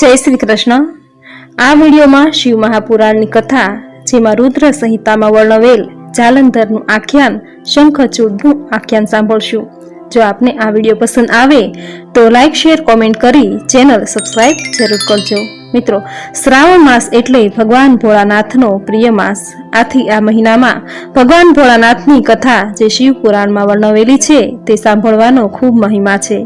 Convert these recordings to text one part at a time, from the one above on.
જય શ્રી કૃષ્ણ. આ વિડીયોમાં શિવ મહાપુરાણની કથા, જેમાં રુદ્ર સંહિતામાં વર્ણવેલ જાલંધરનું આખ્યાન શંખચૂડનું આખ્યાન સાંભળશું. જો આપને આ વીડિયો પસંદ આવે, તો લાઈક, શેર, કોમેન્ટ કરી ચેનલ સબસ્ક્રાઇબ જરૂર કરજો. મિત્રો, શ્રાવણ માસ એટલે ભગવાન ભોળાનાથનો પ્રિય માસ. આથી આ મહિનામાં ભગવાન ભોળાનાથની કથા જે શિવ પુરાણમાં વર્ણવેલી છે, તે સાંભળવાનો ખૂબ મહિમા છે.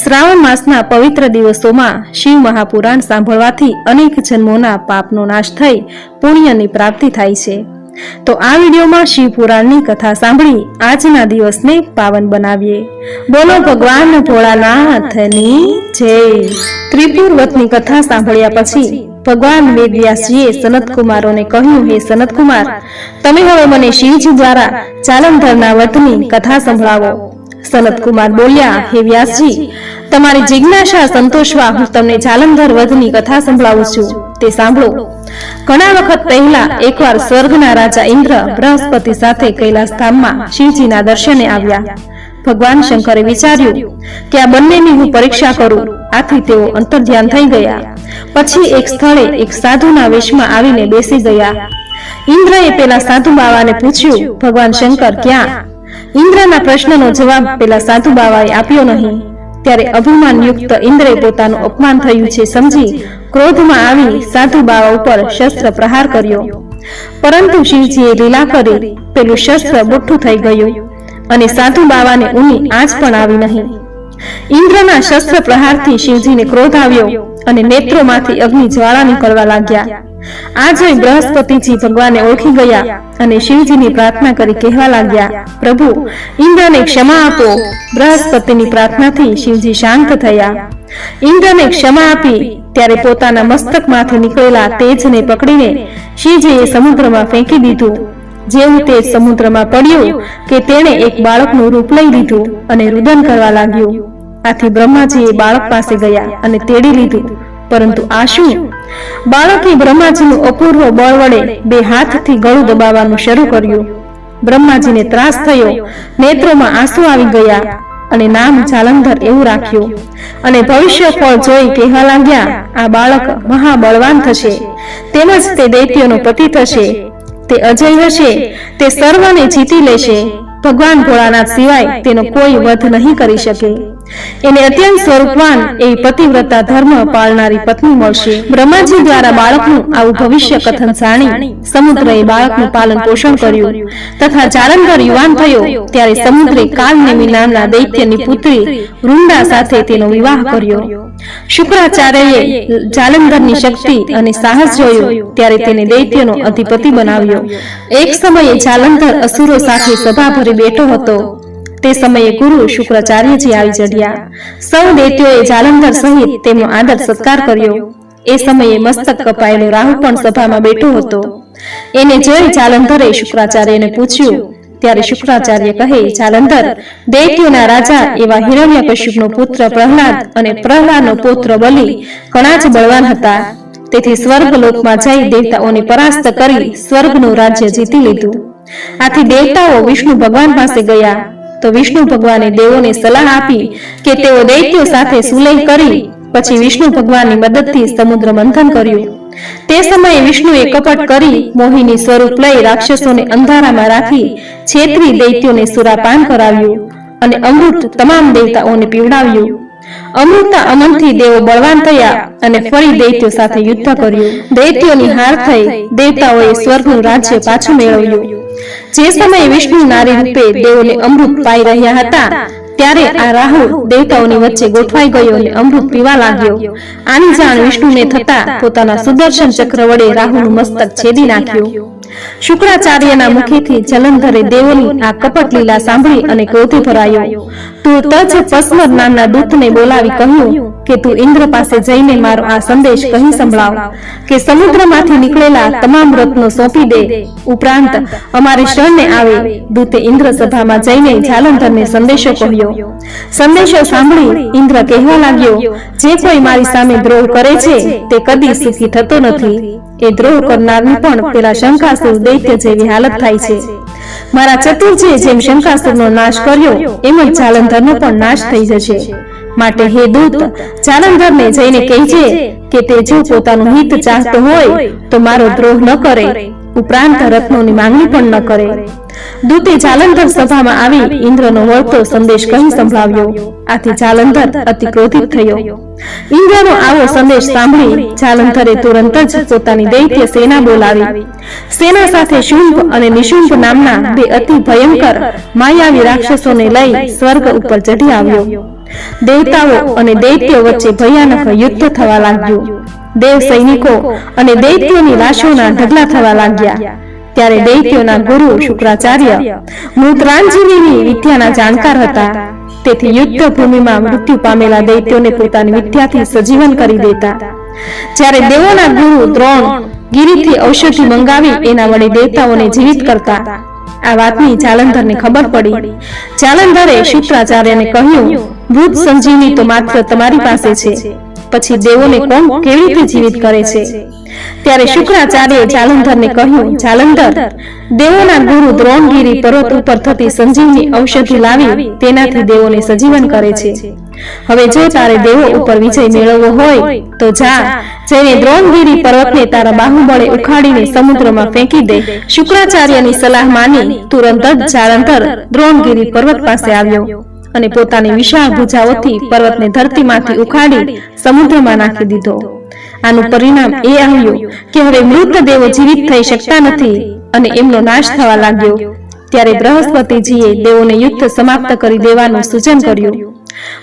શ્રાવણ માસના પવિત્ર દિવસોમાં શિવ મહાપુરાણ સાંભળવાથી અનેક જન્મોના પાપનો નાશ થઈ પુણ્યની પ્રાપ્તિ થાય છે. તો આ વિડીયોમાં શિવ પુરાણની કથા સાંભળી આજના દિવસને પાવન બનાવીએ. બોલો ભગવાન ભોળાનાથની જય. ત્રિપુરવતની કથા સાંભળ્યા પછી ભગવાન વેદવ્યાસજીએ સનતકુમારોને કહ્યું, હે સનત કુમાર તમે હવે મને શિવજી દ્વારા ચાલંધરના વ્રતની કથા સંભળાવો. સનત કુમાર બોલ્યા, હે વ્યાસજી, તમારી જિજ્ઞાસા સંતોષવા હું તમને જાલંધર વધની કથા સંભળાવું છું. તે સાંભળો. ઘણા વખત પહેલા એકવાર સ્વર્ગના રાજા ઇન્દ્ર બૃહસ્પતિ સાથે કૈલાસ શિવજીના દર્શને આવ્યા. ભગવાન શંકરે વિચાર્યું કે આ બંનેની હું પરીક્ષા કરું. આથી તેઓ અંતર્ધ્યાન થઈ ગયા. પછી એક સ્થળે એક સાધુના વેશમાં આવીને બેસી ગયા. ઇન્દ્રએ પેલા સાધુ બાવાને પૂછ્યું, ભગવાન શંકર, ક્યાં? ઇન્દ્રના પ્રશ્નનો જવાબ પેલા સાધુ બાવાએ આપ્યો નહીં. ત્યારે અભિમાન યુક્ત ઇન્દ્રે પોતાનું અપમાન થયું છે સમજી ક્રોધમાં આવી સાધુ બાવા ઉપર શસ્ત્ર પ્રહાર કર્યો. પરંતુ શિવજીએ લીલા કરી પેલું શસ્ત્ર બુઠ્ઠું થઈ ગયું અને સાધુ બાવાને ઊની આંચ પણ આવી નહીં. ઇન્દ્રના શસ્ત્ર પ્રહારથી શિવજીને ક્રોધ આવ્યો અને નેત્રોમાંથી અગ્નિ જ્વાળા નીકળવા લાગ્યા. આ જોઈ બૃહસ્પતિજી ભગવાને ઓળખી ગયા અને શિવજીની પ્રાર્થના કરી કહેવા લાગ્યા પ્રભુ ઇન્દ્રને ક્ષમા આપો. બૃહસ્પતિની પ્રાર્થનાથી શિવજી શાંત થયા. ઇન્દ્રને ક્ષમા આપી ત્યારે પોતાના મસ્તકમાંથી નીકળેલા તેજને પકડીને શિવજીએ સમુદ્રમાં ફેંકી દીધું. જેવું તે સમુદ્રમાં પડ્યું કે તેણે એક બાળકનું રૂપ લઈ લીધું અને રુદન કરવા લાગ્યું. આથી બ્રહ્માજીએ બાળક પાસે ગયા અને તેડી લીધું. પરંતુ આ શું? બાળકે બ્રહ્માજીનું અપૂર્વ બળ વડે બે હાથથી ગળું દબાવવાનું શરૂ કર્યું. બ્રહ્માજીને ત્રાસ થયો. નેત્રોમાં આંસુ આવી ગયા અને નામ જાલંધર એવું રાખ્યું. અને ભવિષ્ય ફળ જોઈ કહેવા લાગ્યા, આ બાળક મહાબળવાન થશે. તેમજ તે દૈત્યનો પતિ થશે. તે અજય હશે. તે સર્વને જીતી લેશે. ભગવાન ભોળાનાથ સિવાય તેનો કોઈ વધ નહીં કરી શકે. એને અત્યંત સ્વરૂપવાન એ પતિવ્રતા ધર્મ પાળનારી પત્ની મળશે. બ્રહ્માજી દ્વારા બાળકનું આવું ભવિષ્ય કથન જાણી સમુદ્રએ બાળકનું પાલન પોષણ કર્યું તથા જાલંધર યુવાન થયો ત્યારે સમુદ્રે કાલનેમી નામના દૈત્યની પુત્રી વૃંદા સાથે તેનો વિવાહ કર્યો. શુક્રાચાર્યએ જાલંધરની શક્તિ અને સાહસ જોયો. ત્યારે તેને દૈત્યનો અધિપતિ બનાવ્યો. એક સમયે જાલંધર અસુરો સાથે સભા ભરી બેઠો હતો. તે સમયે ગુરુ શુક્રાચાર્યજી આવી ચઢ્યા સૌ દૈત્યોએ જાલંધર સહિત તેમનો આદર સત્કાર કર્યો. એ સમયે મસ્તક કપાયેલો રાહુ પણ સભામાં બેઠો હતો. એને જોઈ જાલંધરે શુક્રાચાર્યને પૂછ્યું. ત્યારે શુક્રાચાર્ય કહે, જાલંધર દૈત્યોના રાજા એવા હિરણ્યકશ્યપનો પુત્ર પ્રહલાદ અને પ્રહલાદનો પુત્ર બલિ ઘણા જ બળવાન હતા. તેથી સ્વર્ગ લોકમાં જઈ દેવતાઓને પરાસ્ત કરી સ્વર્ગનું રાજ્ય જીતી લીધું. આથી દેવતાઓ વિષ્ણુ ભગવાન પાસે ગયા. તો વિષ્ણુ ભગવાને દેવોને સલાહ આપી કે તેઓ દૈત્યો સાથે સુલેહ કરી, પછી વિષ્ણુ ભગવાનની મદદથી સમુદ્ર મંથન કર્યું. તે સમયે વિષ્ણુએ કપટ કરી મોહિની સ્વરૂપ લઈ રાક્ષસોને અંધારામાં રાખી છેતરી દૈત્યોને સુરાપાન કરાવ્યું અને અમૃત તમામ દેવતાઓને પીવડાવ્યું. અમૃતના અમનથી દેવો બળવાન થયા અને ફરી દૈત્યો સાથે યુદ્ધ કર્યું. દૈત્યોની હાર થઈ દેવતાઓએ સ્વર્ગનું રાજ્ય પાછું મેળવ્યું. જે સમયે વિષ્ણુ નારી રૂપે દેવોને અમૃત પાઈ રહ્યા હતા ત્યારે આ રાહુ દેવતાઓની વચ્ચે ગોઠવાઈ ગયો અને અમૃત પીવા લાગ્યો. આની જાણ વિષ્ણુને થતા પોતાના સુદર્શન ચક્ર વડે રાહુનું મસ્તક છેદી નાખ્યું. શુક્રાચાર્યના મુખેથી જલંધરે દેવોની આ કપટ લીલા સાંભળી અને ક્રોધે ભરાયો. તું તજ પસ્મર નામના દૂતને બોલાવી કહ્યું કે તું ઇન્દ્ર પાસે જઈને મારો આ સંદેશ કહી સંભળાવ, કે સમુદ્રમાંથી નીકળેલા તમામ રત્નો સોંપી દે. ઉપરાંત અમારી શરણે આવે દૂતે ઇન્દ્ર સભામાં જઈને જાલંધરને સંદેશો કહ્યો. સંદેશો સાંભળી ઇન્દ્ર કહેવા લાગ્યો, જે કોઈ મારી સામે દ્રોહ કરે છે, તે કદી સુખી થતો નથી. એ દ્રોહ કરનારની પણ પેલા શંકાસુર દૈત્ય જેવી હાલત થાય છે. મારા ચતુર્જે જેમ શંકાસુરનો નાશ કર્યો, એમ જ જાલંધરનો પણ નાશ થઈ જશે. માટે હે દૂત જાલંધરને જઈને કહેજે કે તે જો પોતાનું હિત ચાહતો હોય તો મારો દ્રોહ ન કરે, ઉપરાંત રત્નોની માંગણી પણ ન કરે. દૂતે જાલંધર સભામાં આવી ઇન્દ્રનો વળતો સંદેશ કહી સંભળાવ્યો. આથી જાલંધર અતિ ક્રોધિત થયો. ઇન્દ્રનો આવો સંદેશ સાંભળી જાલંધરે તુરંત જ પોતાની દૈત્ય સેના બોલાવી. સેના સાથે શુંભ અને નિશુંભ નામના બે અતિ ભયંકર માયાવી રાક્ષસોને લઈ સ્વર્ગ ઉપર ચઢી આવ્યો. દેવતાઓ અને દૈત્યો વચ્ચે ભયાનક યુદ્ધ થવા લાગ્યું. દેવ સૈનિકો અને દૈત્યોની લાશોના ઢગલા થવા લાગ્યા. ત્યારે દૈત્યોના ગુરુ શુક્રાચાર્ય મૃતરાંજલિની વિદ્યાના જાણકાર હતા. તેથી યુદ્ધ ભૂમિમાં મૃત્યુ પામેલા દૈત્યોને પોતાની વિદ્યાથી સજીવન કરી દેતા. જ્યારે દેવોના ગુરુ દ્રોણ ગિરિથી ઔષધિ મંગાવી એના વડે દેવતાઓને જીવિત કરતા. આ વાતની જાલંધરને ખબર પડી. જાલંધરે શુક્રાચાર્યને કહ્યું ભૂત સંજીવની તો માત્ર તમારી પાસે છે. પછી દેવોને કોણ કેવી રીતે જીવિત કરે છે? ત્યારે શુક્રાચાર્ય જાલંધરને કહ્યું જાલંધર દેવોના ગુરુ દ્રોણગીરી પર્વત ઉપર થતી સંજીવની ઔષધિ લાવી તેનાથી દેવોને સજીવન કરે છે. હવે જો તારે દેવો ઉપર વિજય મેળવવો હોય તો જા. જઈને દ્રોણગીરી પર્વતને તારા બાહુબળે ઉખાડીને સમુદ્રમાં ફેંકી દે. શુક્રાચાર્યની સલાહ માની તુરંત જ જાલંધર દ્રોણગીરી પર્વત પાસે આવ્યો અને પોતાની વિશાળ ભૂજાઓથી પર્વતને ધરતીમાંથી ઉખાડી સમુદ્રમાં નાખી દીધો. આનું પરિણામ એ આવ્યું કે હવે મૃત દેવો જીવિત થઈ શકતા નથી અને એમનો નાશ થવા લાગ્યો. ત્યારે બૃહસ્પતિજીએ દેવોને યુદ્ધ સમાપ્ત કરી દેવાનું સૂચન કર્યું.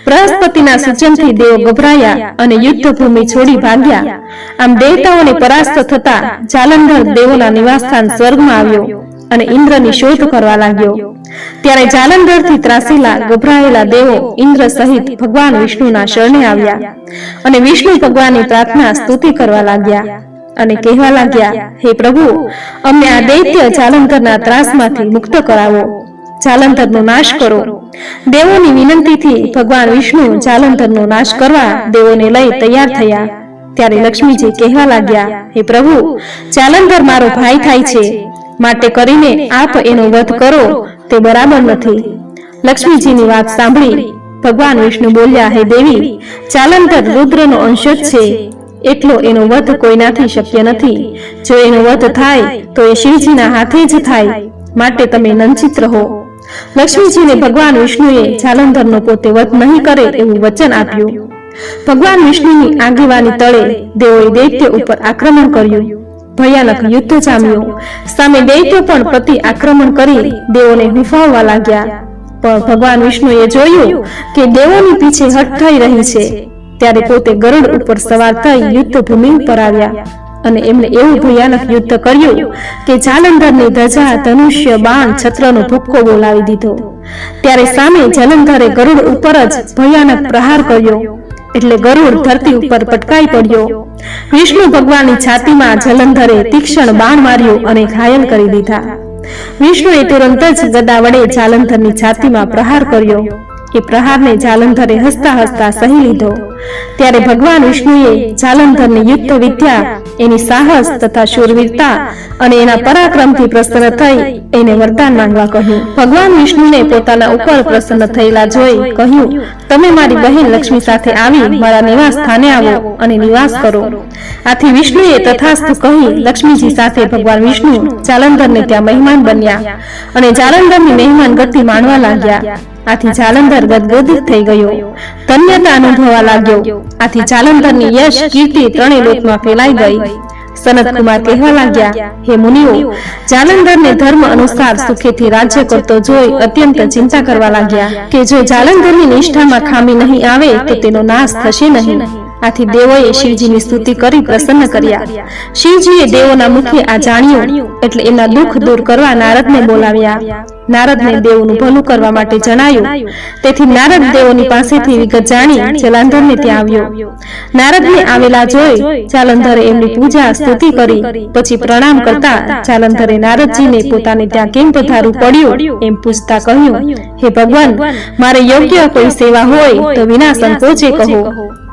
બૃહસ્પતિના સૂચનથી દેવો ગભરાયા અને યુદ્ધ ભૂમિ છોડી ભાગ્યા. આમ દેવતાઓને પરાસ્ત થતા જાલંધર દેવોના નિવાસસ્થાન સ્વર્ગમાં આવ્યો. અને ઇન્દ્રની શોધ કરવા લાગ્યો. ત્યારે જાલંધરથી ત્રાસીલા ગભરાયેલા દેવો ઇન્દ્ર સહિત ભગવાન વિષ્ણુના શરણે આવ્યા. અને વિષ્ણુ ભગવાનની પ્રાર્થના સ્તુતિ કરવા લાગ્યા. અને કહેવા લાગ્યા હે પ્રભુ અમને આ દૈત્ય જાલંધરના ત્રાસમાંથી મુક્ત કરાવો. જાલંધરનો નાશ કરો. દેવોની વિનંતીથી ભગવાન વિષ્ણુ જાલંધરનો નાશ કરવા દેવોને લઈ તૈયાર થયા. ત્યારે લક્ષ્મીજી કહેવા લાગ્યા હે પ્રભુ જાલંધર મારો ભાઈ થાય છે. માટે કરીને આપ એનો વધ કરો તે બરાબર નથી. લક્ષ્મીજીની વાત સાંભળી ભગવાન વિષ્ણુ બોલ્યા હે દેવી ચાલંતર રુદ્રનો અંશ જ છે. એટલો એનો વધ કોઈનાથી શક્ય નથી. જો એનો વધ થાય તો એ શિવજીના હાથે જ થાય. માટે તમે નંચિત રહો. લક્ષ્મીજીને ભગવાન વિષ્ણુએ જાલંધરનો પોતે વધ નહીં કરે એવું વચન આપ્યું. ભગવાન વિષ્ણુની આગેવાની તળે દેવોએ દૈત્ય ઉપર આક્રમણ કર્યું. ભયાનક યુદ્ધ જામ્યું. સામે દૈત્યો પણ પતિ આક્રમણ કરી દેવોને હુંફાવવા લાગ્યા. પણ ભગવાન વિષ્ણુએ જોયું કે દેવોની પીછે હટ થઈ રહી છે. ત્યારે પોતે ગરુડ ઉપર સવાર થઈ યુદ્ધ ભૂમિ ઉપર આવ્યા. અને એમને એવું ભયાનક યુદ્ધ કર્યું કે જાલંધરની ધજા ધનુષ્ય બાણ છત્રનો ભૂક્કો બોલાવી દીધો. ત્યારે સામે જલંધરે ગરુડ ઉપર જ ભયાનક પ્રહાર કર્યો. એટલે ગરુડ ધરતી ઉપર પટકાઈ પડ્યો. વિષ્ણુ ભગવાનની છાતીમાં જલંધરે તીક્ષ્ણ બાણ માર્યું અને ઘાયલ કરી દીધા. વિષ્ણુએ તુરંત જ ગદા વડે જાલંધરની છાતીમાં પ્રહાર કર્યો એ પ્રહારને જાલંધરે હસતા હસતા સહી લીધો. ત્યારે ભગવાન વિષ્ણુએ જાલંધરની યુદ્ધ વિદ્યા એની સાહસ તથા શૂરવીરતા અને એના પરાક્રમથી પ્રસન્ન થઈ એને વરદાન માંગવા કહ્યું. ભગવાન વિષ્ણુને પોતાના ઉપર પ્રસન્ન થયેલા જોઈ કહ્યું તમે મારી બહેન લક્ષ્મી સાથે આવી મારા નિવાસ સ્થાને આવો અને નિવાસ કરો. આથી વિષ્ણુએ તથાસ્તુ કહી લક્ષ્મીજી સાથે ભગવાન વિષ્ણુ જાલંધરને ત્યાં મહેમાન બન્યા અને જાલંધરની મહેમાન ગતિ માણવા લાગ્યા. આથી જાલંધર ગદગદિત થઈ ગયો. ધન્યતા અનુભવવા લાગ્યો. આથી જાલંધરની યશ, કીર્તિ ત્રણેય લોકમાં ફેલાઈ ગઈ. સનતકુમાર કહેવા લાગ્યા, હે મુનિઓ, જાલંધરને ધર્મ અનુસાર સુખેથી રાજ્ય કરતો જોઈ અત્યંત ચિંતા કરવા લાગ્યા કે જો જાલંધરની નિષ્ઠામાં ખામી નહીં આવે તો તેનો નાશ થશે નહીં. આથી દેવોએ શિવજીની સ્તુતિ કરી પ્રસન્ન કર્યા. શિવજીએ દેવોના મુખે આ જાણ્યું એટલે એમના દુઃખ દૂર કરવા નારદને બોલાવ્યા. નારદને દેવોનું ભલું કરવા માટે જણાયું. તેથી નારદ દેવોની પાસેથી વિગત જાણી જલાંધરને ત્યાં આવ્યો. નારદને આવેલા જોઈ જાલંધરે એમની પૂજા, સ્તુતિ કરી. પછી પ્રણામ કરતા જાલંધરે નારદજીને પોતાને ત્યાં કેમ પધારું પડ્યું એમ પૂછતા કહ્યું, હે ભગવાન, મારે યોગ્ય કોઈ સેવા હોય તો વિના સંકોચે કહો?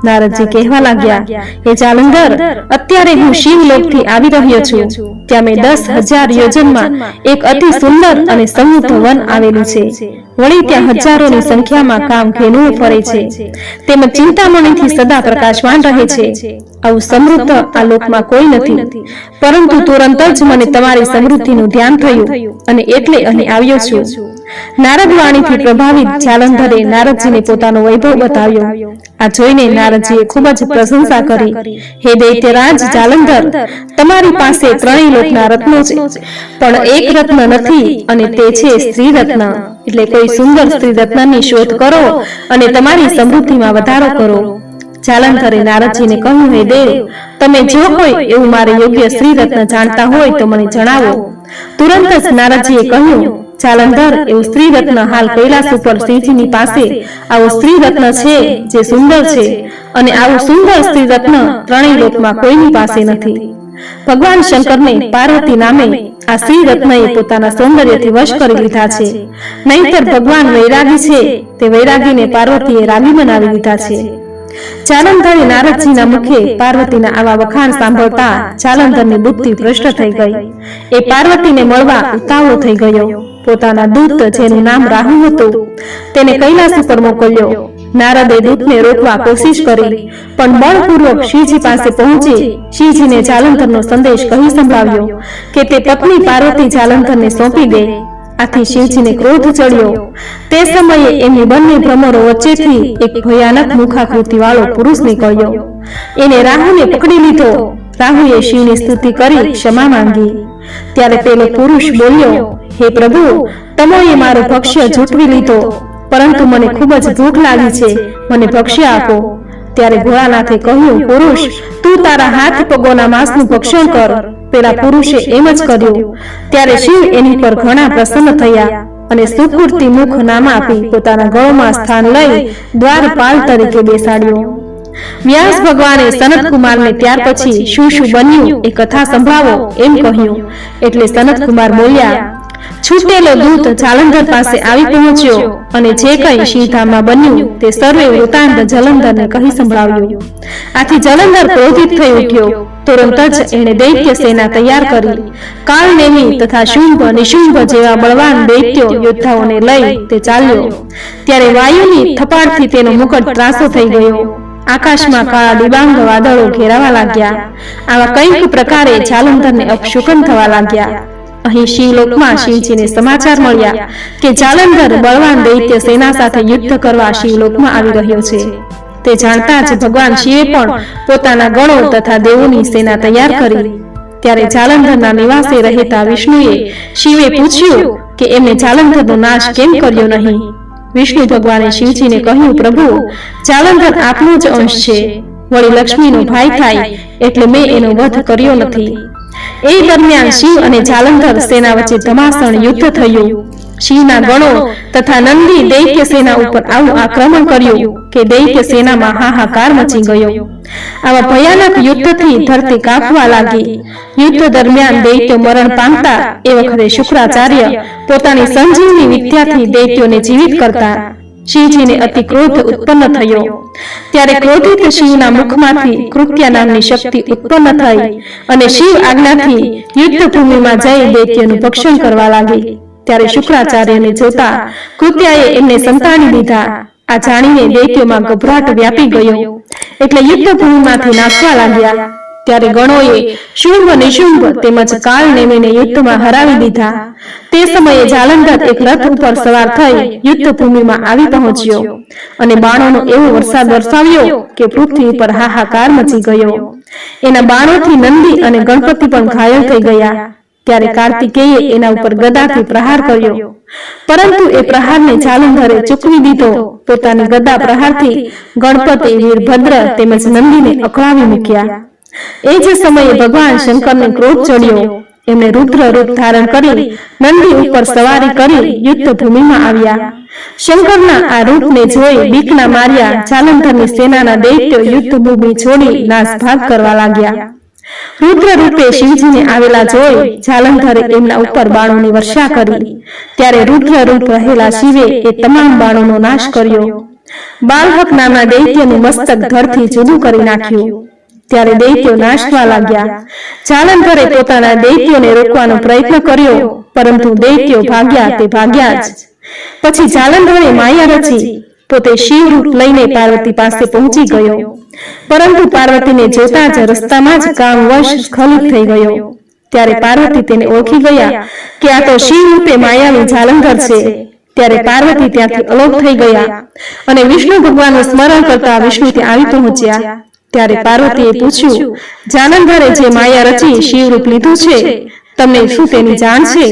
નારદજી કહેવા લાગ્યા હે જાલંધર અત્યારે હું શિવલોકથી આવી રહ્યો છું ત્યાં મેં દસ હજાર યોજનમાં એક અતિ સુંદર અને સમૃદ્ધ વન આવેલું છે. વળી ત્યાં હજારોની સંખ્યામાં કામ ઘેનુઓ ફરે છે. તેમજ ચિંતામણીથી સદા પ્રકાશવાન રહે છે. આવું સમૃદ્ધ આ લોકમાં કોઈ નથી. પરંતુ તુરંત જ મને તમારી સમૃદ્ધિનું ધ્યાન થયું અને એટલે અહીં આવ્યો છું. નારદ વાણીથી પ્રભાવિત જાલંધરે નારદજીને પોતાનો વૈભવ બતાવ્યો આ જોઈને નારદજીએ ખૂબ જ પ્રશંસા કરી. હે દૈત્યરાજ જાલંધર તમારી પાસે ત્રણેય લોકના રત્નો છે. પણ એક રત્ન નથી અને તે છે સ્ત્રી રત્ન. એટલે કોઈ સુંદર સ્ત્રી રત્નની શોધ કરો અને તમારી સમૃદ્ધિમાં વધારો કરો. જાલંધરે નારદજીને કહ્યું હે દેવ તમે જો હોય એવું મારે યોગ્ય સ્ત્રી રત્ન જાણતા હોય તો મને જણાવો. તુરંત જ નારદજીએ કહ્યું જાલંધર એવું સ્ત્રી રત્ન હાલ કૈલાસ ઉપર શ્રીજીની પાસે આવો સ્ત્રી રત્ન છે જે સુંદર છે અને આવું સુંદર સ્ત્રી રત્ન ત્રણેય લોકમાં કોઈની પાસે નથી. ભગવાન શંકરને પાર્વતી નામે આ સ્ત્રી રત્નએ પોતાના સૌંદર્યથી વશ કરી લીધા છે. નહીતર ભગવાન વૈરાગી છે. તે વૈરાગીને પાર્વતીએ રાગી બનાવી લીધા છે. જાલંધરે નારદજીના મુખે પાર્વતીના આવા વખાણ સાંભળતા જાલંધરની બુદ્ધિ ભ્રષ્ટ થઈ ગઈ. એ પાર્વતીને મળવા ઉતાવળો થઈ ગયો. પોતાના દૂત જેનું નામ રાહુ હતું. તેને કૈલાસ ઉપર મોકલ્યો. નારદે દૂતને રોકવા કોશિશ કરી. પણ બળપૂર્વક શિવજી પાસે પહોંચી શિવજીને જાલંધરનો સંદેશ કહી સંભળાવ્યો કે તે પત્ની પાર્વતી જાલંધરને સોંપી દે. આથી શિવજીને ક્રોધ ચડ્યો. તે સમયે એમની બંને ભ્રમરો વચ્ચેથી એક ભયાનક મુખાકૃતિ વાળો પુરુષ નીકળ્યો. એને રાહુને પકડી લીધો. રાહુએ શિવની સ્તુતિ કરી ક્ષમા માંગી. ત્યારે પેલો પુરુષ બોલ્યો હે પ્રભુ તમોએ મારો ભક્ષ્ય ઝૂંટવી લીધો. પરંતુ મને ખૂબ જ ભૂખ લાગી છે. મને ભક્ષ્ય આપો. ત્યારે ભોળાનાથે કહ્યું, પુરુષ, તું તારા હાથ પગોના માંસનું ભક્ષણ કર. પેલા પુરુષે એમ જ કર્યું. ત્યારે શિવ એની પર ઘણા પ્રસન્ન થયા અને સુકુર્તી મુખ નામ આપી પોતાના ગળોમાં સ્થાન લઈ દ્વારપાલ તરીકે બેસાડ્યો. વ્યાસ ભગવાને સનત કુમારને ત્યાર પછી શું શું બન્યું એ કથા સંભળાવો એમ કહ્યું. એટલે સનત કુમાર બોલ્યા છૂટેલો દૂત જાલંધર પાસે આવી પહોંચ્યો અને જે કંઈ શિવધામમાં બન્યું તે સર્વે વૃતાંત જલંધરને કહી સંભળાવ્યું. આથી જલંધર ક્રોધિત થઈ ઉઠ્યો. તુરંત જ એણે દૈત્ય સેના તૈયાર કરી. કાળનેમી તથા શુંભ નિશુંભ જેવા બળવાન દૈત્યો યોદ્ધાઓને લઈ તે ચાલ્યો. ત્યારે વાયુની થપાડથી તેનો મુકટ ત્રાસો થઈ ગયો. આકાશમાં કાળા ડિબાંગ વાદળો ઘેરાવા લાગ્યા. આવા કંઈક પ્રકારે જાલંધરને અપશુકન થવા લાગ્યા અહીં શિવલોકમાં શિવજીને સમાચાર મળ્યા કે જાલંધર બળવાન દૈત્ય સેના સાથે યુદ્ધ કરવા શિવલોકમાં આવી રહ્યો છે. તે જાણતા જ ભગવાન શિવે પણ પોતાના ગણો તથા દેવોની સેના તૈયાર કરી. ત્યારે જાલંધરના નિવાસે રહેતા વિષ્ણુએ શિવે પૂછ્યું કે એમને જાલંધરનો નાશ કેમ કર્યો નહીં? વિષ્ણુ ભગવાને શિવજીને કહ્યું, પ્રભુ, જાલંધર આપનો જ અંશ છે. વળી લક્ષ્મીનો ભાઈ થાય એટલે મેં એનો વધ કર્યો નથી. એ દરમિયાન શિવ અને જાલંધર સેના વચ્ચે ધમાસણ યુદ્ધ થયું. શિવના ગણો તથા નંદી દૈત્ય સેના ઉપર આવું આક્રમણ કર્યું કે દૈત્ય સેનામાં હાહાકાર મચી ગયો. આવા ભયાનક યુદ્ધથી ધરતી કાપવા લાગી. યુદ્ધ દરમિયાન દૈત્યો મરણ પામતા એ વખતે શુક્રાચાર્ય પોતાની સંજીવની વિદ્યાથી દૈત્યોને જીવિત કરતા શિવજીને અતિ ક્રોધ ઉત્પન્ન થયો. ત્યારે ક્રોધિત શિવના મુખમાંથી કૃત્યા નામની શક્તિ ઉત્પન્ન થઈ અને શિવ આજ્ઞાથી યુદ્ધ ભૂમિમાં જઈ દૈત્યનું ભક્ષણ કરવા લાગી. ત્યારે શુક્રાચાર્યને જોતા કૃત્યાએ એમને સંતાડી દીધા. આ જાણીને દૈત્યોમાં ગભરાટ વ્યાપી ગયો. એટલે યુદ્ધ ભૂમિમાંથી નાખવા લાગ્યા. ત્યારે ગણોએ શુંભ નિશુંભ તેમજ કાળ નેમીને યુદ્ધમાં હરાવી દીધા. તે સમયે જાલંધર એક રથ ઉપર સવાર થઈ યુદ્ધ ભૂમિમાં આવી પહોંચ્યો. અને બાણોનો એવો વરસાદ વરસાવ્યો કે પૃથ્વી પર હાહાકાર મચી ગયો. એના બાણોથી નંદી અને ગણપતિ પણ ઘાયલ થઈ ગયા. ત્યારે કાર્તિકેયે એના ઉપર ગદાથી પ્રહાર કર્યો. પરંતુ એ પ્રહારને જાલંધરે ચૂકવી દીધો. પોતાની ગદા પ્રહારથી ગણપતિ વીરભદ્ર તેમજ નંદીને અકળાવી મૂક્યા એ જ સમયે ભગવાન શંકરને ક્રોધ ચડ્યો. એમણે રુદ્ર રૂપ ધારણ કરી નંદી ઉપર સવારી કરી યુદ્ધ ભૂમિમાં આવ્યા. શંકરના આ રૂપને જોઈ બીકના માર્યા જાલંધરની સેનાના દૈત્યો યુદ્ધ ભૂમિ છોડી નાસભાગ કરવા લાગ્યા. રુદ્ર રૂપે શિવજીને આવેલા જોઈ જાલંધરે એમના ઉપર બાણોની વર્ષા કરી. ત્યારે રુદ્ર રૂપ રહેલા શિવે એ તમામ બાણોનો નાશ કર્યો. બાલહક નામના દૈત્યનું મસ્તક ધરથી જુદું કરી નાખ્યું ત્યારે દૈત્યો નાશવા લાગ્યા. જાલંધરે પોતાના દૈત્યોને રોકવાનો પ્રયત્ન કર્યો. પરંતુ દૈત્યો ભાગ્યા તે ભાગ્યા જ. પછી જાલંધરે માયા રચી. પોતે શિવ રૂપ લઈને પાર્વતી પાસે પહોંચી ગયો. પરંતુ પાર્વતીને જોતા જ રસ્તામાં જ કામ વશ સ્ખલિત થઈ ગયો. ત્યારે પાર્વતી તેને ઓળખી ગયા કે આ તો શિવ રૂપે માયાવી જાલંધર છે ત્યારે પાર્વતી ત્યાંથી અલોપ થઈ ગયા. અને વિષ્ણુ ભગવાનનું સ્મરણ કરતા વિષ્ણુ ત્યાં આવી પહોંચ્યા. ત્યારે પાર્વતીએ પૂછ્યું જાનંદરે જે માયા રચી શિવરૂપ લીધું છે તમને શું તેની જાણ છે?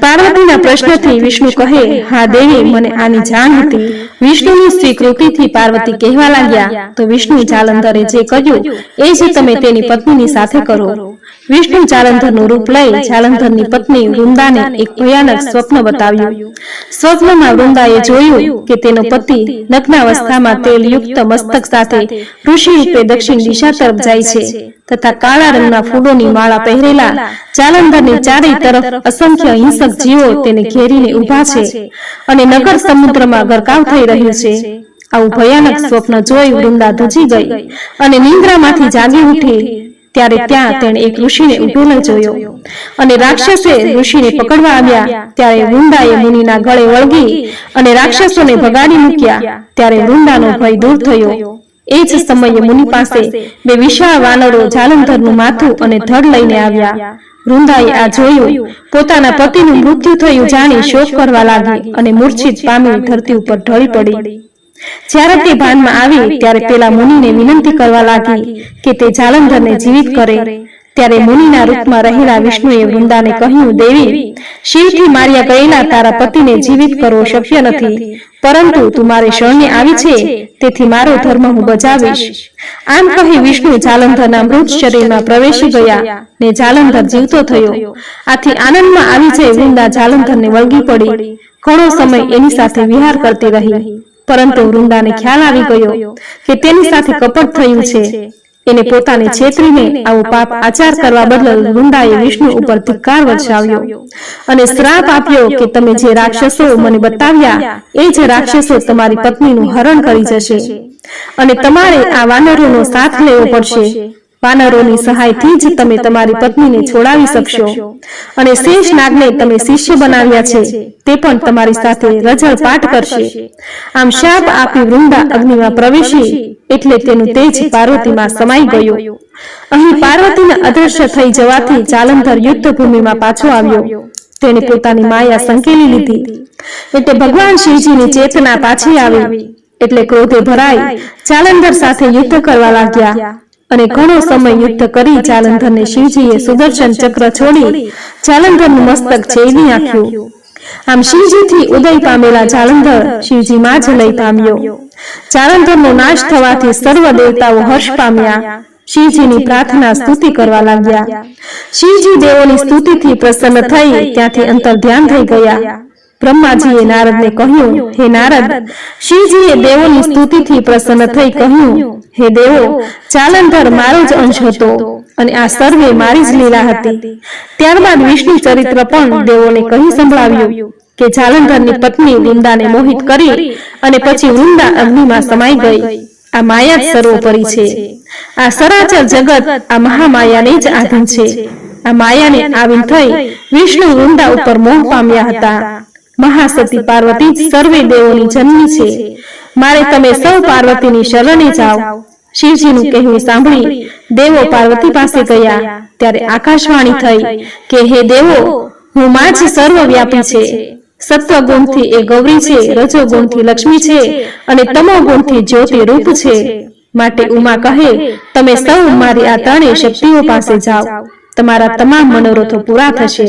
પાર્વતીના પ્રશ્નથી વિષ્ણુ કહે હા દેવી મને આની જાણ હતી. વિષ્ણુની સ્વીકૃતિથી પાર્વતી કહેવા લાગ્યા તો વિષ્ણુ જાલંધરે જે કહ્યું એ જ તમે તેની પત્નીની સાથે કરો. વિષ્ણુ જાલંધરનું રૂપ લઈ જાલંધરની પત્ની વૃંદાને એક ભયાનક સ્વપ્ન બતાવ્યું. સ્વપ્નમાં વૃંદાએ જોયું કે તેનો પતિ નગ્નાવસ્થામાં તેલયુક્ત મસ્તક સાથે ઋષિ રૂપે દક્ષિણ દિશા તરફ જાય છે તથા કાળા રંગના ફૂલોની માળા પહેરેલા જાલંધરની ચારે તરફ અસંખ્ય હિંસક જીવો તેને ઘેરીને ઊભા છે અને નગર સમુદ્રમાં ગરકાવ થઈ રહ્યું છે. આવું ભયાનક સ્વપ્ન જોઈ વૃંદા ધજી ગઈ. અને નિંદ્રામાંથી જાગી ઉઠી ત્યારે ત્યાં તેણે એક ઋષિને ઉભેલો જોયો. અને રાક્ષસે ઋષિને પકડવા આવ્યા. ત્યારે વૃંદાએ મુનિના ગળે વળગી અને રાક્ષસોને ભગાડી મૂક્યા. ત્યારે વૃંદાનો ભય દૂર થયો. એ જ સમયે મુનિ પાસે બે વિશાળ વાનરો જાલંધરનું માથું અને ધડ લઈને આવ્યા. વૃંદાએ આ જોયું. પોતાના પતિનું મૃત્યુ થયું જાણી શોક કરવા લાગી અને મૂર્છિત પામી ધરતી ઉપર ઢળી પડી. જ્યારે તે ભાનમાં આવી ત્યારે પેલા મુનિને વિનંતી કરવા લાગી કે તે જાલંધરને જીવિત કરે. ત્યારે મુનિના રૂપમાં રહેલા વિષ્ણુએ વૃંદાને કહ્યું દેવી શિવથી માર્યા ગયેલા તારા પતિને જીવિત કરવો શક્ય નથી. પરંતુ તું મારે શરણે આવી છે. તેથી મારો ધર્મ હું બજાવીશ. આમ કહી વિષ્ણુ જાલંધરના મૃત શરીરમાં પ્રવેશી ગયા ને જાલંધર જીવતો થયો. આથી આનંદમાં આવી જઈ વૃંદા જાલંધરને વળગી પડી. ઘણો સમય એની સાથે વિહાર કરતી રહી. પરંતુ વૃંદાને ખ્યાલ આવી ગયો કે તેની સાથે કપટ થયું છે. એને પોતાને છેતરીને આવો પાપ આચાર કરવા બદલ વૃંદાએ વિષ્ણુ ઉપર ધિક્કાર વર્ષાવ્યો અને શ્રાપ આપ્યો કે તમે જે રાક્ષસો મને બતાવ્યા એ જ રાક્ષસો તમારી પત્નીનું હરણ કરી જશે. અને તમારે આ વાનરોનો સાથ લેવો પડશે. વાનરોની સહાયથી જ તમે તમારી પત્નીને છોડાવી શકશો. અને શેષ નાગને તમે શિષ્ય બનાવ્યા છે. તે પણ તમારી સાથે રજળ પાઠ કરશે. આમ શાપ આપી વૃંદા અગ્નિમાં પ્રવેશી એટલે તેનું તેજ પાર્વતીમાં સમાઈ ગયું. અહીં પાર્વતીને અદ્રશ્ય થઈ જવાથી જાલંધર યુદ્ધ ભૂમિમાં પાછો આવ્યો. તેણે પોતાની માયા સંકેલી લીધી. એટલે ભગવાન શિવજીની ચેતના પાછી આવી. એટલે ક્રોધે ભરાઈ. જાલંધર સાથે યુદ્ધ કરવા લાગ્યા. અને ઘણો સમય યુદ્ધ કરી જાલંધરને શિવજીએ સુદર્શન ચક્ર છોડી જાલંધરનું મસ્તક છેલી નાખ્યું. આમ શિવજીથી ઉદય પામેલા જાલંધર શિવજીમાં જ લઈ પામ્યો. જાલંધરનો નાશ થવાથી સર્વ દેવતાઓ હર્ષ પામ્યા. શિવજીની પ્રાર્થના સ્તુતિ કરવા લાગ્યા. શિવજી દેવોની સ્તુતિથી પ્રસન્ન થઈ ત્યાંથી અંતર ધ્યાન થઈ ગયા. બ્રહ્માજીએ નારદને કહ્યું, હે નારદ, શિવજીએ દેવોની સ્તુતિથી પ્રસન્ન થઈ કહ્યું, હે દેવો જાલંધર મારો જ અંશ હતો અને આ સર્વે મારી જ લીલા હતી. ત્યારબાદ વિષ્ણુ ચરિત્ર પણ દેવોને કહી સંભળાવ્યું કે જાલંધરની પત્ની વૃંદાને મોહિત કરી અને પછી વૃંદા અગ્નિમાં સમાઈ ગઈ. આ માયા જ સર્વોપરી છે. આ સરાચર જગત આ મહામાયાને જ આધીન છે. આ માયાને આવીન થઈ વિષ્ણુ વૃંદા ઉપર મોહ પામ્યા હતા. મહાસતી પાર્વતી સર્વે દેવોની જન્મી છે. મારે તમે સૌ પાર્વતીની શરણે જાઓ. શિવજીનું કહેવું સાંભળી દેવો પાર્વતી પાસે ગયા. ત્યારે આકાશવાણી થઈ કે, હે દેવો, હું માં જ સર્વવ્યાપી છે. સત્વ ગુણથી એ ગૌરી છે રજો ગુણથી લક્ષ્મી છે અને તમો ગુણથી જ્યોતિ રૂપ છે. માટે ઉમા કહે, તમે સૌ મારી આ ત્રણેય શક્તિઓ પાસે જાઓ. તમારા તમામ મનોરથો પૂરા થશે.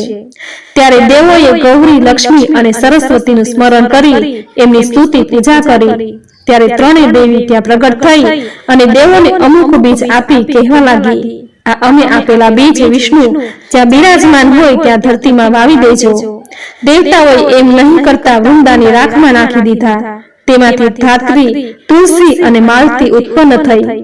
ત્યારે દેવોએ ગૌરી લક્ષ્મી અને સરસ્વતીનું સ્મરણ કરી એમની સ્તુતિ પૂજા કરી. ત્યારે ત્રણેય દેવી ત્યાં પ્રગટ થઈ અને દેવોને અમુક બીજ આપી કહેવા લાગી. આ અમે આપેલા બીજ વિષ્ણુ જ્યાં બિરાજમાન હોય ત્યાં ધરતીમાં વાવી દેજો. દેવતાઓએ એમ નહીં કરતા વૃંદાની રાખમાં નાખી દીધા. તેમાંથી ધાત્રી તુલસી અને માલતી ઉત્પન્ન થઈ.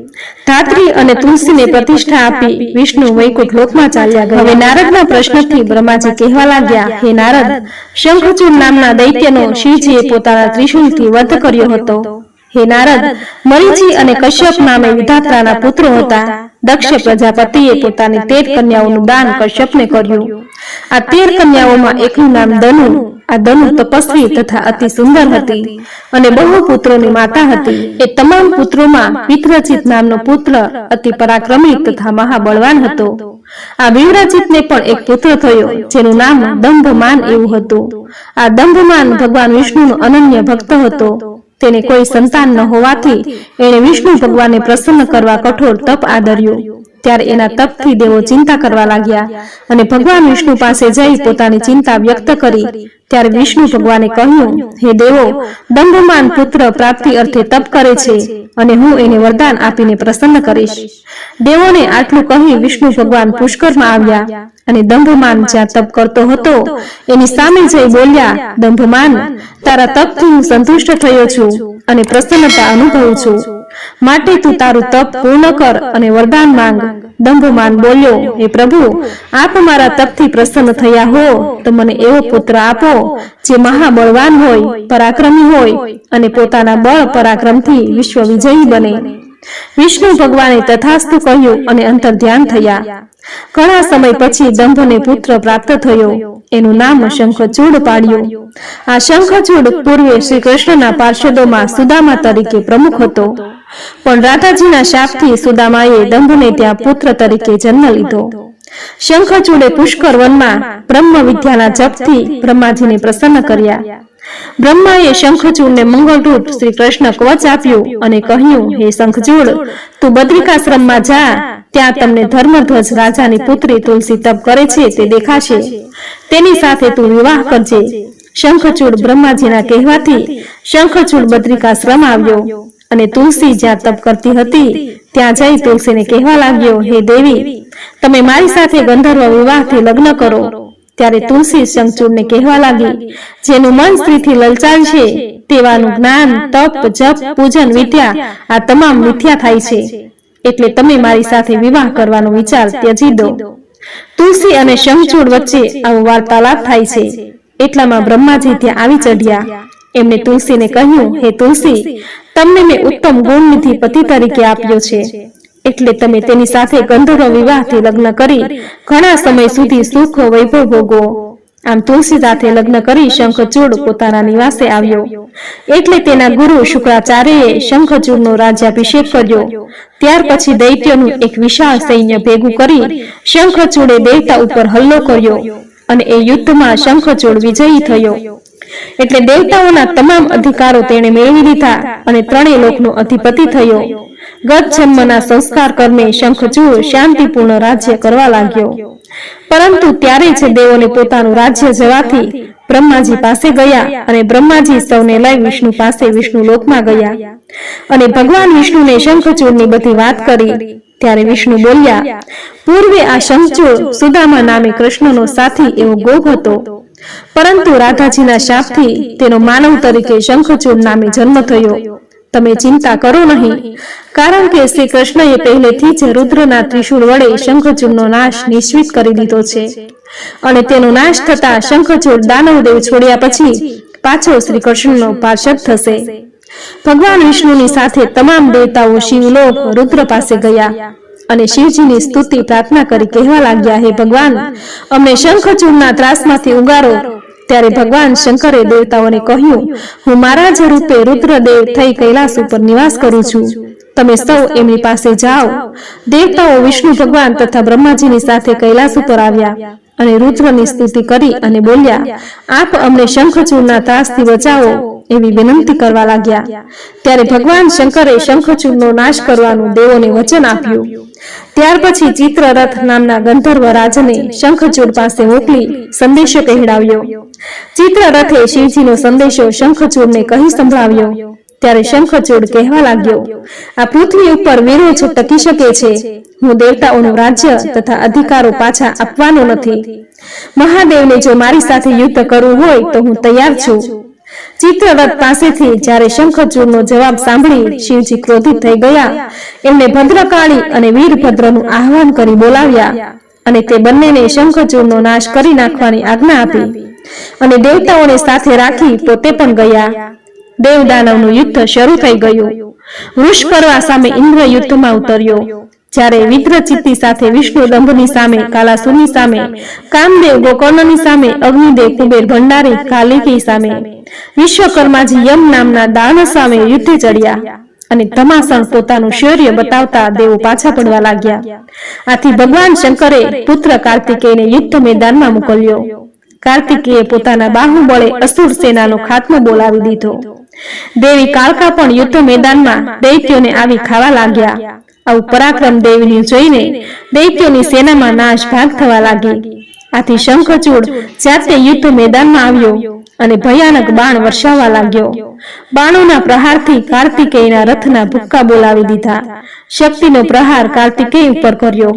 ધાત્રી અને તુલસીને પ્રતિષ્ઠા આપી વિષ્ણુ વૈકુંઠ લોકમાં ચાલ્યા ગયા. હવે નારદના પ્રશ્નથી બ્રહ્માજી કહેવા લાગ્યા હે નારદ શંખચૂડ નામના દૈત્યનો શિવજીએ પોતાના ત્રિશુલથી વધ કર્યો હતો. હે નારદ મરીચી અને કશ્યપ નામે વિધાત્રાના પુત્રો હતા. દક્ષ પ્રજાપતિએ પોતાની તેર કન્યાઓનું દાન કશ્યપને કર્યું. આ તેર કન્યાઓમાં એકનું નામ દનુ આ દનુ તપસ્વી તથા અતિ સુંદર હતી. અને બહુ પુત્રોની માતા હતી. એ તમામ પુત્રોમાં વિક્રચિત નામનો પુત્ર અતિ પરાક્રમી તથા મહાબળવાન હતો. આ વિવ્રચિતને પણ એક પુત્ર થયો જેનું નામ દંભમાન એવું હતું. આ દંભમાન ભગવાન વિષ્ણુનો અનન્ય ભક્ત હતો. તેને કોઈ સંતાન ન હોવાથી એણે વિષ્ણુ ભગવાનને પ્રસન્ન કરવા કઠોર તપ આદર્યું. ત્યારે એના તપથી દેવો ચિંતા કરવા લાગ્યા અને ભગવાન વિષ્ણુ પાસે જઈ પોતાની ચિંતા વ્યક્ત કરી. ત્યારે વિષ્ણુ ભગવાને કહ્યું, હે દેવો દંડમાન પુત્ર પ્રાપ્તિ અર્થે તપ કરે છે અને હું એને વરદાન આપીને પ્રસન્ન કરીશ. દેવોને આટલું કહી વિષ્ણુ ભગવાન પુષ્કરમાં આવ્યા અને દંભમાન જ્યાં તપ કરતો હતો, એની સામે જઈ બોલ્યા દંભમાન તારા તપથી હું સંતુષ્ટ થયો છું અને પ્રસન્નતા અનુભવું છું. માટે તું તારું તપ પૂર્ણ કર અને વરદાન માંગ. દંભમાન બોલ્યો હે પ્રભુ આપ મારા તપથી પ્રસન્ન થયા હો. તો મને એવો પુત્ર આપો જે મહાબળવાન હોય પરાક્રમી હોય અને પોતાના બળ પરાક્રમથી વિશ્વ વિજયી બને. વિષ્ણુ ભગવાને તથાસ્તુ કહ્યું અને અંતર ધ્યાન થયા. ઘણા સમય પછી દંભને પુત્ર પ્રાપ્ત થયો. એનું નામ શંખચૂડ પાડ્યું. આ શંખચૂડ પૂર્વે શ્રી કૃષ્ણના પાર્ષદોમાં સુદામા તરીકે પ્રમુખ હતો પણ રાધાજીના શાપથી સુદામાએ દંભને ત્યાં પુત્ર તરીકે જન્મ લીધો. શંખચૂડે પુષ્કર વનમાં બ્રહ્મ વિદ્યાના જપથી બ્રહ્માજીને પ્રસન્ન કર્યા. બ્રહ્માએ શંખચૂડને મંગળરૂપ શ્રી કૃષ્ણ કવચ આપ્યું અને કહ્યું, હે શંખચૂડ તું બદ્રિકાશ્રમમાં જા, ત્યાં તમને ધર્મધ્વજ રાજાની પુત્રી તુલસી તપ કરે છે, તે દેખાશે. તેની સાથે તું વિવાહ કરજે. શંખચૂડ બ્રહ્માજીના કહેવાથી શંખચૂડ બદ્રિકાશ્રમ આવ્યો. અને તુલસી જ્યાં તપ કરતી હતી, ત્યાં જઈ તુલસીને કહેવા લાગ્યો, હે દેવી, તમે મારી સાથે ગંધર્વ વિવાહથી લગ્ન કરો. ત્યારે તુલસી શંખચૂડને કહેવા લાગી, જેનું મન સ્ત્રીથી લલચાય છે, તેવાનું જ્ઞાન, તપ, જપ, પૂજન, વિદ્યા, આ તમામ મિથ્યા થાય છે. એટલે તમે મારી સાથે વિવાહ કરવાનો વિચાર ત્યજી દો. તુલસી અને શંખચૂડ વચ્ચે આવો વાર્તાલાપ થાય છે. એટલામાં બ્રહ્માજી ત્યાં આવી ચઢ્યા. એમને તુલસીને કહ્યું, હે તુલસી તમને મેં ઉત્તમ ગુણનિધિ પતિ તરીકે આપ્યો છે. એટલે તમે તેની સાથે ગંધર્વ વિવાહથી લગ્ન કરી. ઘણા સમય સુધી સુખ વૈભવ ભોગવો આમ તુલસી સાથે લગ્ન કરી શંખચૂડ પોતાના નિવાસે આવ્યો. એટલે તેના ગુરુ શુક્રાચાર્યએ શંખચૂડનો રાજ્યાભિષેક કર્યો. ત્યાર પછી દૈત્યનું એક વિશાળ સૈન્ય ભેગું કરી શંખચૂડે દેવતા ઉપર હલ્લો કર્યો અને એ યુદ્ધમાં શંખચૂડ વિજયી થયો. એટલે દેવતાઓના તમામ અધિકારો તેણે મેળવી લીધા અને ત્રણેય લોકનો અધિપતિ થયો. ગત જન્મના સંસ્કાર કર્મે શંખચૂડ શાંતિપૂર્ણ રાજ્ય કરવા લાગ્યો. પરંતુ ત્યારે જ દેવોને પોતાનું રાજ્ય જવાથી બ્રહ્માજી પાસે ગયા અને બ્રહ્માજી સૌને લઈ વિષ્ણુ પાસે વિષ્ણુ લોકમાં ગયા. અને ભગવાન વિષ્ણુને શંખચૂડની બધી વાત કરી. ત્યારે વિષ્ણુ બોલ્યા પૂર્વે આ શંખચૂડ સુદામા નામે કૃષ્ણનો સાથી એવો ગોપ હતો. પરંતુ રાધાજીના શાપથી તેનો માનવ તરીકે શંખચૂડ નામે જન્મ થયો. તમે ચિંતા કરો નહીં. કારણ કે શ્રી કૃષ્ણએ પહેલેથી જ રુદ્રના ત્રિશુળ વડે શંખચૂડનો નાશ નિશ્ચિત કરી દીધો છે. અને તેનો નાશ થતા શંખચૂડ દાનવદેવ છોડ્યા પછી પાછો શ્રી કૃષ્ણનો પાર્ષદ થશે. ભગવાન વિષ્ણુની સાથે તમામ દેવતાઓ શિવલોક રુદ્ર પાસે ગયા. અને શિવજીની સ્તુતિ પ્રાર્થના કરી કહેવા લાગ્યા, હે ભગવાન, અમને શંખચૂડના ત્રાસમાંથી ઉગારો. ત્યારે ભગવાન શંકરે દેવતાઓને કહ્યું, હું મારા જ રૂપે રુદ્રદેવ થઈ કૈલાસ ઉપર નિવાસ કરું છું. તમે સૌ એમની પાસે જાઓ. દેવતાઓ વિષ્ણુ ભગવાન તથા બ્રહ્માજીની સાથે કૈલાસ ઉપર આવ્યા અને રુદ્રની સ્તુતિ કરી અને બોલ્યા, આપ અમને શંખચૂડના ત્રાસથી બચાવો એવી વિનંતી કરવા લાગ્યા. ત્યારે ભગવાન શંકરે શંખચૂડનો નાશ કરવાનું દેવોને વચન આપ્યું. ત્યાર પછી ચિત્રરથ નામના ગંધર્વ રાજને શંખચૂડ પાસે મોકલી સંદેશો કહેડાવ્યો ચિત્રરથે શિવજીનો સંદેશો શંખચૂડને કહી સંભળાવ્યો. ત્યારે શંખચૂડ કહેવા લાગ્યો આ પૃથ્વી ઉપર વીરો જ ટકી શકે છે. હું દેવતાઓનું રાજ્ય તથા અધિકારો પાછા આપવાનો નથી. મહાદેવને જો મારી સાથે યુદ્ધ કરવું હોય તો હું તૈયાર છું. ચિત્રરથ પાસેથી જ્યારે શંખચૂડનો જવાબ સાંભળી શિવજી ક્રોધિત થઈ ગયા. એમને ભદ્રકાળી અને વીરભદ્રનું આહવાન કરી બોલાવ્યા. અને તે બંનેને શંખચૂડનો નાશ કરી નાખવાની આજ્ઞા આપી. અને દેવતાઓને સાથે રાખી પોતે પણ ગયા. દેવ દાનવનું યુદ્ધ શરૂ થઈ ગયું. વૃષપર્વા સામે ઇન્દ્ર યુદ્ધમાં ઉતર્યો. જ્યારે વિદ્રચિત્તી સાથે વિષ્ણુ દંભની સામે કાલાસુરની સામે કામદેવ ગોકર્ણની સામે અગ્નિદેવ કુબેર ભંડારી કાલિકી સામે વિશ્વકર્માજી યમ નામના દાન સામે યુદ્ધે ચડ્યા. અને તમાસણ પોતાનું શૌર્ય બતાવતા દેવો પાછા પડવા લાગ્યા. આથી ભગવાન શંકરે પુત્ર કાર્તિકેયને યુદ્ધ મેદાનમાં મોકલ્યો. કાર્તિકેયે પોતાના બાહુબળે અસુર સેનાનો ખાત્મો બોલાવી દીધો. દેવી કાળકા પણ યુદ્ધ મેદાનમાં દૈત્યોને આવી ખાવા લાગ્યા. આવું પરાક્રમ દેવીને જોઈને દૈત્યોની સેનામાં નાશ ભાગ થવા લાગી. આથી શંખચૂડ જાતે યુદ્ધ મેદાનમાં આવ્યો અને ભયાનક બાણ વર્ષાવા લાગ્યો. બાણોના પ્રહારથી કાર્તિકેયના રથના ભૂક્કા બોલાવી દીધા. શક્તિનો પ્રહાર કાર્તિકેય ઉપર કર્યો.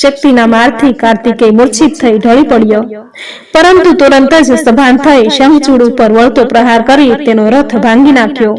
શક્તિના મારથી કાર્તિકેય મૂર્છિત થઈ ઢળી પડ્યો. પરંતુ તુરંત જ સભાન થઈ શંખચૂડ ઉપર વળતો પ્રહાર કરી તેનો રથ ભાંગી નાખ્યો.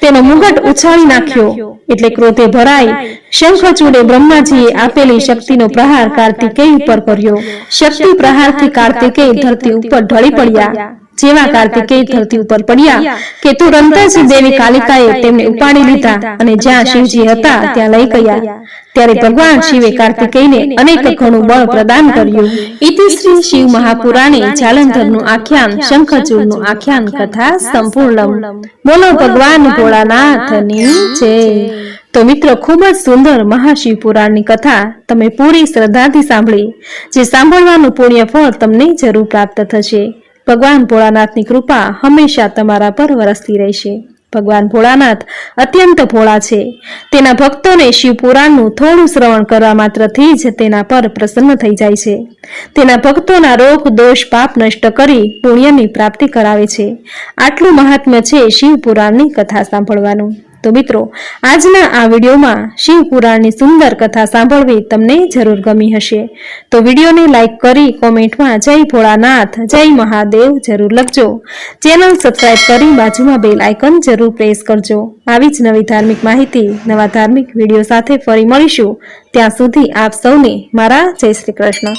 તેનો મુગટ ઉછાળી નાખ્યો. એટલે ક્રોધે ભરાઈ શંખચૂડે બ્રહ્માજીએ આપેલી શક્તિનો પ્રહાર કાર્તિકેય ઉપર કર્યો. શક્તિ પ્રહારથી કાર્તિકેય ધરતી ઉપર ઢળી પડ્યા. જેવા કાર્તિકેય ધરતી ઉપર પડ્યા કે તુરંત જ દેવી કાલિકાએ તેમને ઉપાડી લીધા અને જ્યાં શિવજી હતા ત્યાં લઈ ગયા. ત્યારે ભગવાન શિવે કાર્તિકેયને અનેક ઘણું બળ પ્રદાન કર્યું. ઇતિ શ્રી શિવ મહાપુરાણે જાલંધરનું આખ્યાન શંખચૂડનું આખ્યાન કથા સંપૂર્ણ બોલો ભગવાન ભોળાનાથની જય. તો મિત્રો ખૂબ જ સુંદર મહાશિવ પુરાણની કથા તમે પૂરી શ્રદ્ધાથી સાંભળી. જે સાંભળવાનું પુણ્ય ફળ તમને જરૂર પ્રાપ્ત થશે. ભગવાન ભોળાનાથની કૃપા હંમેશા તમારા પર વરસતી રહેશે. ભગવાન ભોળાનાથ અત્યંત ભોળા છે. તેના ભક્તોને શિવપુરાણનું થોડું શ્રવણ કરવા માત્રથી જ તેના પર પ્રસન્ન થઈ જાય છે. તેના ભક્તોના રોગ, દોષ, પાપ નષ્ટ કરી પુણ્યની પ્રાપ્તિ કરાવે છે. આટલું મહાત્મ્ય છે શિવપુરાણની કથા સાંભળવાનું. તો મિત્રો, આજના આ વિડીયોમાં શિવ પુરાણની સુંદર કથા સાંભળવી તમને જરૂર ગમી હશે. તો વિડીયોને લાઈક કરી કોમેન્ટમાં જય ભોળાનાથ, જય મહાદેવ જરૂર લખજો. ચેનલ સબસ્ક્રાઇબ કરી બાજુમાં બેલ આઇકન જરૂર પ્રેસ કરજો. આવી જ નવી ધાર્મિક માહિતી, નવા ધાર્મિક વીડિયો સાથે ફરી મળીશું. ત્યાં સુધી આપ સૌને મારા જય શ્રી કૃષ્ણ.